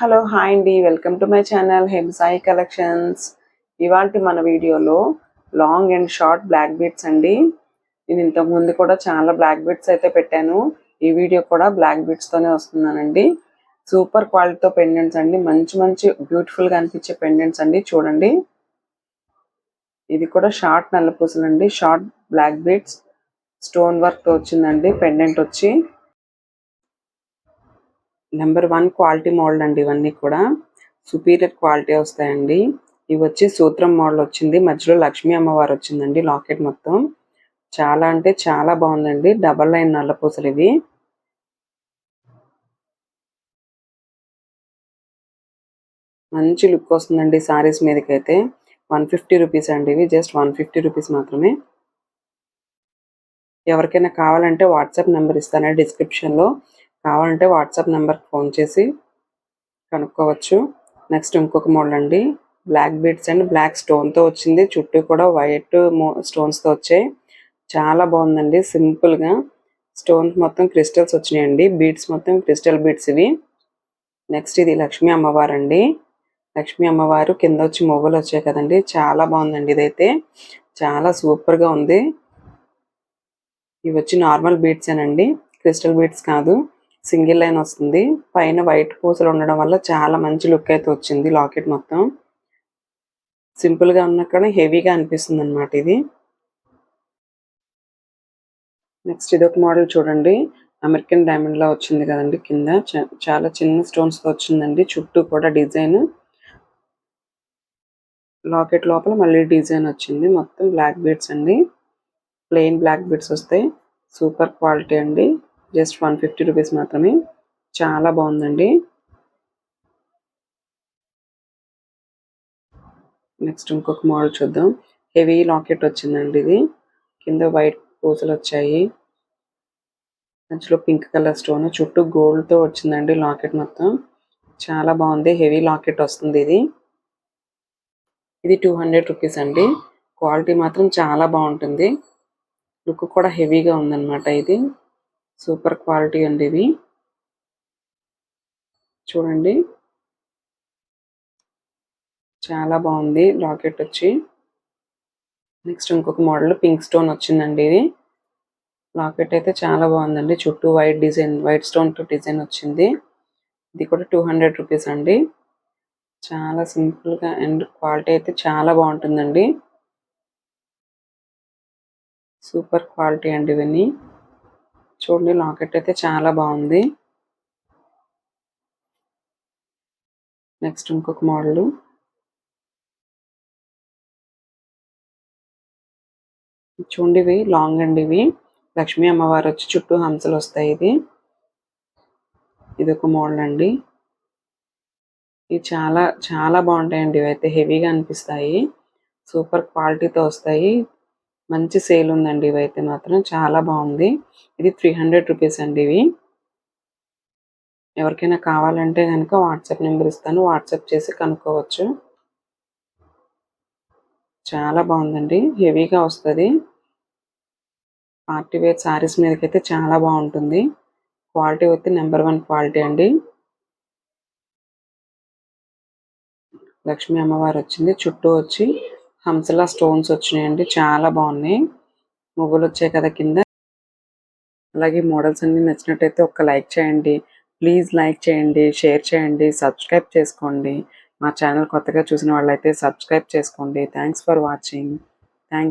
Hello hi అండి. Welcome to my channel Hemsai collections. ఇవాళ మన వీడియోలో long and short black beads అండి. నేను ఇంతకు ముందు కూడా చాలా బ్లాక్ బీట్స్ అయితే పెట్టాను. ఈ వీడియో కూడా బ్లాక్ బీట్స్తోనే వస్తున్నానండి. సూపర్ క్వాలిటీతో పెండెంట్స్ అండి. మంచి మంచి బ్యూటిఫుల్గా అనిపించే పెండెంట్స్ అండి. చూడండి. ఇది కూడా షార్ట్ నల్ల పూసలు అండి షార్ట్ బ్లాక్ బీట్స్. స్టోన్ వర్క్తో వచ్చిందండి. పెండెంట్ వచ్చి నెంబర్ వన్ క్వాలిటీ మోడల్ అండి ఇవన్నీ కూడా. సుపీరియర్ క్వాలిటీ వస్తాయండి. ఇవి వచ్చి సూత్రం మోడల్ వచ్చింది. మధ్యలో లక్ష్మీ అమ్మవారు వచ్చిందండి లాకెట్ మొత్తం. చాలా అంటే చాలా బాగుందండి. డబల్ లైన్ నల్లపూసలు ఇవి. మంచి లుక్ వస్తుందండి సారీస్ మీదకైతే. వన్ ఫిఫ్టీ రూపీస్ అండి ఇవి. జస్ట్ వన్ ఫిఫ్టీ రూపీస్ మాత్రమే. ఎవరికైనా కావాలంటే వాట్సాప్ నెంబర్ ఇస్తాను డిస్క్రిప్షన్లో. కావాలంటే వాట్సాప్ నెంబర్కి ఫోన్ చేసి కనుక్కోవచ్చు. నెక్స్ట్ ఇంకొక మోడల్ అండి. బ్లాక్ బీడ్స్ అండ్ బ్లాక్ స్టోన్తో వచ్చింది. చుట్టూ కూడా వైట్ స్టోన్స్తో వచ్చాయి. చాలా బాగుందండి. సింపుల్గా స్టోన్స్ మొత్తం క్రిస్టల్స్ వచ్చినాయండి. బీడ్స్ మొత్తం క్రిస్టల్ బీడ్స్ ఇవి. నెక్స్ట్ ఇది లక్ష్మీ అమ్మవారు అండి. లక్ష్మీ అమ్మవారు కింద వచ్చి మొగ్గులు వచ్చాయి కదండి. చాలా బాగుందండి ఇదైతే. చాలా సూపర్గా ఉంది. ఇవి వచ్చి నార్మల్ బీడ్స్ అండి క్రిస్టల్ బీడ్స్ కాదు. సింగిల్ లైన్ వస్తుంది. పైన వైట్ పూసలు ఉండడం వల్ల చాలా మంచి లుక్ అయితే వచ్చింది లాకెట్ మొత్తం. సింపుల్గా ఉన్నా కూడా హెవీగా అనిపిస్తుంది అనమాట ఇది. నెక్స్ట్ ఇదొక మోడల్ చూడండి. అమెరికన్ డైమండ్ లా వచ్చింది కదండి కింద. చాలా చిన్న స్టోన్స్తో వచ్చిందండి. చుట్టూ కూడా డిజైన్. లాకెట్ లోపల మళ్ళీ డిజైన్ వచ్చింది. మొత్తం బ్లాక్ బీడ్స్ అండి. ప్లెయిన్ బ్లాక్ బీడ్స్ వస్తాయి. సూపర్ క్వాలిటీ అండి. జస్ట్ వన్ ఫిఫ్టీ రూపీస్ మాత్రమే. చాలా బాగుందండి. నెక్స్ట్ ఇంకొక మోడల్ చూద్దాం. హెవీ లాకెట్ వచ్చిందండి ఇది. కింద వైట్ పూసలు వచ్చాయి. మధ్యలో పింక్ కలర్ స్టోన్ చుట్టూ గోల్డ్తో వచ్చిందండి లాకెట్ మొత్తం. చాలా బాగుంది. హెవీ లాకెట్ వస్తుంది ఇది. ఇది టూ హండ్రెడ్ రూపీస్ అండి. క్వాలిటీ మాత్రం చాలా బాగుంటుంది. లుక్ కూడా హెవీగా ఉందన్నమాట ఇది. సూపర్ క్వాలిటీ అండి ఇది చూడండి. చాలా బాగుంది లాకెట్ వచ్చి. నెక్స్ట్ ఇంకొక మోడల్ పింక్ స్టోన్ వచ్చిందండి ఇది. లాకెట్ అయితే చాలా బాగుందండి. చుట్టూ white design white stone design వచ్చింది. ఇది కూడా టూ హండ్రెడ్ రూపీస్ అండి. చాలా సింపుల్గా అండ్ క్వాలిటీ అయితే చాలా బాగుంటుందండి. సూపర్ క్వాలిటీ అండి ఇవన్నీ. చూడండి లాకెట్ అయితే చాలా బాగుంది. నెక్స్ట్ ఇంకొక మోడల్. చూడండి ఇవి లాంగ్ అండి ఇవి. లక్ష్మీ అమ్మవారు వచ్చి చుట్టూ హంసలు వస్తాయి ఇది ఇది ఒక మోడల్ అండి. ఇవి చాలా చాలా బాగుంటాయండి ఇవి అయితే హెవీగా అనిపిస్తాయి. సూపర్ క్వాలిటీతో వస్తాయి. మంచి సేల్ ఉందండి ఇవైతే మాత్రం. చాలా బాగుంది. ఇది త్రీ హండ్రెడ్ రూపీస్ అండి ఇవి. ఎవరికైనా కావాలంటే కనుక వాట్సాప్ నెంబర్ ఇస్తాను. వాట్సాప్ చేసి కనుక్కోవచ్చు. చాలా బాగుందండి. హెవీగా వస్తుంది. పార్టీ వేర్ శారీస్ మీదకైతే చాలా బాగుంటుంది. క్వాలిటీ అయితే నెంబర్ వన్ క్వాలిటీ అండి. లక్ష్మీ అమ్మవారు వచ్చింది. చుట్టూ వచ్చి హంసలా స్టోన్స్ వచ్చినాయండి. చాలా బాగున్నాయి. ముగ్గులు వచ్చాయి కదా కింద. అలాగే మోడల్స్ అన్ని నచ్చినట్టయితే ఒక లైక్ చేయండి. ప్లీజ్ లైక్ చేయండి షేర్ చేయండి సబ్స్క్రైబ్ చేసుకోండి. మా ఛానల్ కొత్తగా చూసిన వాళ్ళైతే సబ్స్క్రైబ్ చేసుకోండి. Thanks for watching. థ్యాంక్